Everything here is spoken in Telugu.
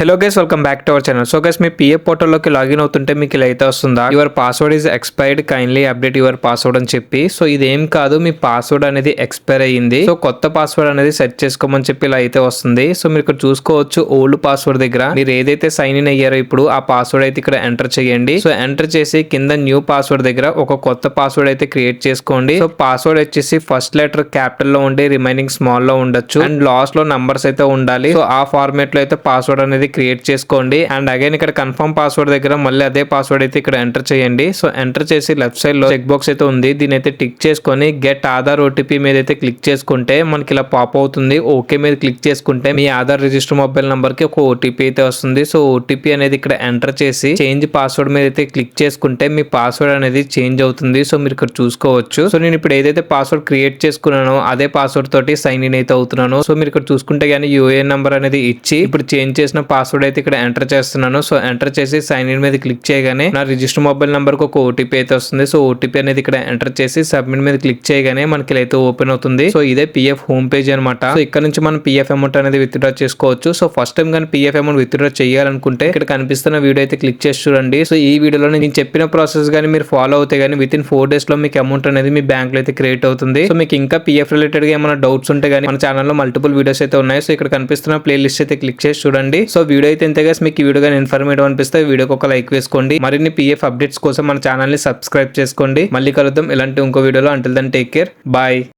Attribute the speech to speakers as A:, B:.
A: Hello guys welcome back to our channel so guys me PF పోర్టల్లోకి లాగిన్ అవుతుంటే మీకు ఇలా అయితే వస్తుందా? Your password is expired kindly update your password అని చెప్పి. సో ఇదేం కాదు మీ పాస్వర్డ్ అనేది ఎక్స్పైర్ అయ్యింది. సో కొత్త పాస్వర్డ్ అనేది సెట్ చేసుకోమని చెప్పి ఇలా అయితే వస్తుంది. సో మీరు ఇక్కడ చూసుకోవచ్చు ఓల్డ్ పాస్వర్డ్ దగ్గర. మీరు ఏదైతే సైన్ ఇన్ అయ్యారో ఇప్పుడు ఆ పాస్వర్డ్ అయితే ఇక్కడ ఎంటర్ చేయండి. సో ఎంటర్ చేసి కింద న్యూ పాస్వర్డ్ దగ్గర ఒక కొత్త పాస్వర్డ్ అయితే క్రియేట్ చేసుకోండి. సో పాస్వర్డ్ వచ్చేసి ఫస్ట్ లెటర్ క్యాపిటల్లో ఉండి రిమైనింగ్ స్మాల్లో ఉండొచ్చు. అండ్ లాస్ట్లో నంబర్స్ అయితే ఉండాలి. సో ఆ ఫార్మేట్లో అయితే పాస్వర్డ్ అనేది క్రియేట్ చేసుకోండి. అండ్ అగైన్ ఇక్కడ కన్ఫర్మ్ పాస్వర్డ్ దగ్గర మళ్ళీ అదే పాస్వర్డ్ అయితే ఇక్కడ ఎంటర్ చేయండి. సో ఎంటర్ చేసి లెఫ్ట్ సైడ్లో చెక్ బాక్స్ అయితే ఉంది. దీని అయితే టిక్ చేసుకొని గెట్ ఆధార్ ఓటీపీ మీద అయితే క్లిక్ చేసుకుంటే మనకి ఇలా పాప్ అవుతుంది. ఓకే మీద క్లిక్ చేసుకుంటే మీ ఆధార్ రిజిస్టర్ మొబైల్ నంబర్కి ఒక ఓటీపీ అయితే వస్తుంది. సో ఓటీపీ అనేది ఇక్కడ ఎంటర్ చేసి చేంజ్ పాస్వర్డ్ మీద అయితే క్లిక్ చేసుకుంటే మీ పాస్వర్డ్ అనేది చేంజ్ అవుతుంది. సో మీరు ఇక్కడ చూసుకోవచ్చు. సో నేను ఇప్పుడు ఏదైతే పాస్వర్డ్ క్రియేట్ చేసుకున్నానో అదే పాస్వర్డ్ తోటి సైన్ ఇన్ అయితే అవుతున్నాను. సో మీరు ఇక్కడ చూసుకుంటే కానీ యూఏఎన్ నంబర్ అనేది ఇచ్చి ఇప్పుడు చేంజ్ చేసిన పాస్వర్డ్ అయితే ఇక్కడ ఎంటర్ చేస్తున్నాను. సో ఎంటర్ చేసి సైన్ ఇన్ మీద క్లిక్ చేయగానే నా రిజిస్టర్ మొబైల్ నెంబర్కి ఒక ఓటీపీ అయితే వస్తుంది. సో ఓటీపీ అనేది ఇక్కడ ఎంటర్ చేసి సబ్మిట్ మీద క్లిక్ చేయగానే మనకి ఇలా అయితే ఓపెన్ అవుతుంది. సో ఇదే పిఎఫ్ హోమ్ పేజ్ అనమాట సో ఇక్కడ నుంచి మనం పిఎఫ్ అమౌంట్ అనేది విత్డ్రా చేసుకోవచ్చు. సో ఫస్ట్ టైం కానీ పిఎఫ్ అమౌంట్ విత్డ్రా చేయాలనుకుంటే ఇక్కడ కనిపిస్తున్న వీడియో అయితే క్లిక్ చేసి చూడండి. సో ఈ వీడియోలో నేను చెప్పిన ప్రాసెస్ కానీ మీరు ఫాలో అవుతే కానీ విత్ ఇన్ ఫోర్ డేస్లో మీకు అమౌంట్ అనేది మీ బ్యాంక్లో అయితే క్రియేట్ అవుతుంది. సో మీకు ఇంకా పిఎఫ్ రిలేటెడ్గా ఏమైనా డౌట్స్ ఉంటే కానీ మన ఛానల్లో మల్టిపుల్ వీడియోస్ అయితే ఉన్నాయి. సో ఇక్కడ కనిపిస్తున్న ప్లే లిస్ట్ అయితే క్లిక్ చేసి చూడండి. సో వీడియో అయితే ఇంతగా మీకు ఈ వీడియో కానీ ఇన్ఫర్మేటివ్ అనిపిస్తే వీడియోకి ఒక లైక్ వేసుకోండి. మరిన్ని పిఎఫ్ అప్డేట్స్ కోసం మన ఛానల్ని సబ్స్క్రైబ్ చేసుకోండి. మళ్ళీ కలుద్దాం. ఇలాంటి ఇంకో వీడియోలో until then take care bye